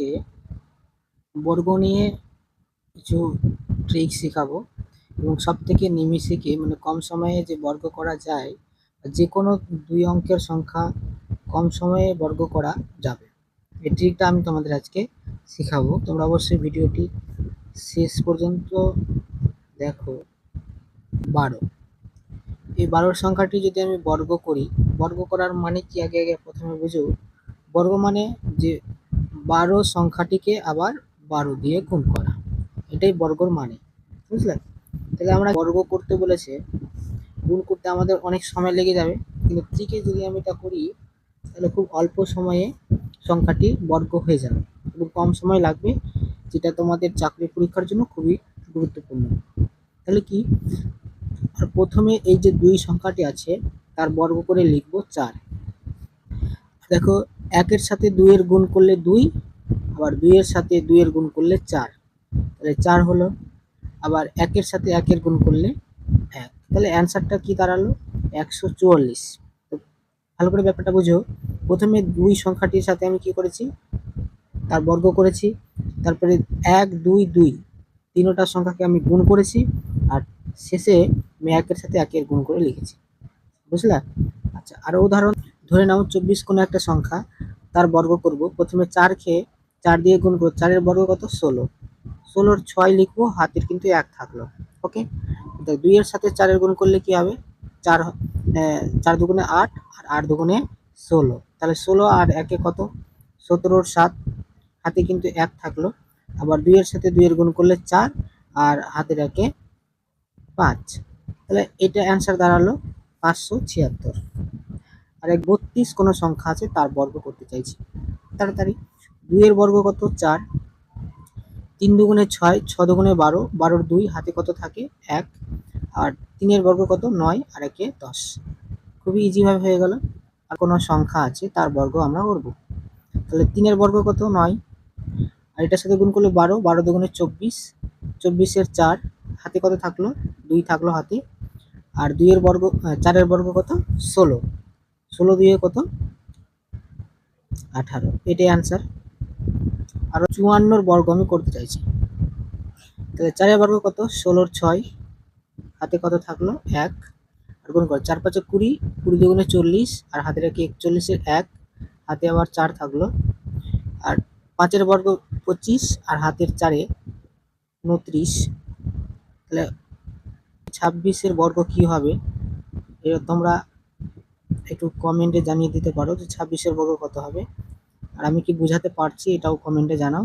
আজকে বর্গ নিয়ে কিছু ট্রিক শেখাবো এবং সব থেকে নিমিষেকে মানে কম সময়ে যে বর্গ করা যায় যে কোনো দুই অঙ্কের সংখ্যা কম সময়ে বর্গ করা যাবে। এই ট্রিকটা আমি তোমাদের আজকে শেখাবো। তোমরা অবশ্যই ভিডিওটি শেষ পর্যন্ত দেখো। বারো। এই বারোর সংখ্যাটি যদি আমি বর্গ করি, বর্গ করার মানে কি? আগে আগে প্রথমে বুঝো। বর্গ মানে যে বারো সংখ্যাটিকে আবার বারো দিয়ে গুণ করা। এটাই বর্গর মানে বুঝলে? তাহলে আমরা বর্গ করতে বলেছে, গুণ করতে আমাদের অনেক সময় লেগে যাবে, কিন্তু ত্রিকে যদি আমি এটা করি, তাহলে খুব অল্প সময়ে সংখ্যাটি বর্গ হয়ে যাবে। এবং কম সময় লাগবে, যেটা তোমাদের চাকরি পরীক্ষার জন্য খুবই গুরুত্বপূর্ণ। তাহলে কি? আর প্রথমে এই যে দুই সংখ্যাটি আছে, তার বর্গ করে লিখব চার। দেখো একের সাথে দুইয়ের গুণ করলে দুই, আবার দুইয়ের সাথে দুইয়ের গুণ করলে চার। তাহলে চার হলো, আবার একের সাথে একের গুণ করলে এক। তাহলে অ্যান্সারটা কি দাঁড়াল? একশো চুয়াল্লিশ। ভালো করে ব্যাপারটা বুঝো। প্রথমে দুই সংখ্যাটির সাথে আমি কি করেছি? তার বর্গ করেছি। তারপরে এক, দুই দুই, তিনোটা সংখ্যাকে আমি গুণ করেছি। আর শেষে আমি একের সাথে একের গুণ করে লিখেছি। বুঝলা? আচ্ছা আরও উদাহরণ। ধরে নাও চব্বিশ কোনো একটা সংখ্যা। তার বর্গ করব। প্রথমে চার খেয়ে চার দিয়ে গুণ করব। চারের বর্গ কত? ষোলো। ষোলোর ছয় লিখব, হাতের কিন্তু এক থাকল। ওকে? তো দুইয়ের সাথে চারের গুণ করলে কি হবে? চার চার দুগুণে আট আর আট দুগুণে ষোলো। তাহলে ষোলো আর একে কত? সতেরোর সাত। হাতে কিন্তু এক থাকল। আবার দুইয়ের সাথে দুইয়ের গুণ করলে চার আর হাতের একে পাঁচ। তাহলে এটা অ্যান্সার দাঁড়াল পাঁচশো ছিয়াত্তর। আর এক বত্রিশ কোনো সংখ্যা আছে, তার বর্গ করতে চাইছি। তাড়াতাড়ি। দুইয়ের বর্গ কত? চার। তিন দুগুণে ছয়, ছ দুগুণে বারো, বারোর দুই হাতে কত থাকে? এক। আর তিনের বর্গ কত? নয়, আর একে দশ। খুবই ইজিভাবে হয়ে গেল। আর কোনো সংখ্যা আছে, তার বর্গ আমরা করব। তাহলে তিনের বর্গ কত? নয়। আর এটার সাথে গুণ করলে বারো বারো দুগুণে চব্বিশ। চব্বিশের চার, হাতে কত থাকল? দুই থাকল হাতে। আর দুইয়ের বর্গ চারের বর্গ কত? ষোলো। ষোলো দুইয়ে কত? আঠারো। এটাই অ্যান্সার আরও চুয়ান্নর বর্গ আমি করতে চাইছি। তাহলে চারের বর্গ কত? ষোলোর ছয়। হাতে কত থাকল? এক। আর গুণ কর, চার পাঁচে কুড়ি কুড়ি দুগুণে চল্লিশ, আর হাতে রেখে একচল্লিশের এক। হাতে আবার চার থাকল। আর পাঁচের বর্গ পঁচিশ, আর হাতের চারে উনত্রিশ। তাহলে ছাব্বিশের বর্গ কি হবে? এটা তোমরা একটু কমেন্টে জানিয়ে দিতে পারো যে ছাব্বিশের বর্গ কত হবে। আর আমি কি বুঝাতে পারছি এটাও কমেন্টে জানাও।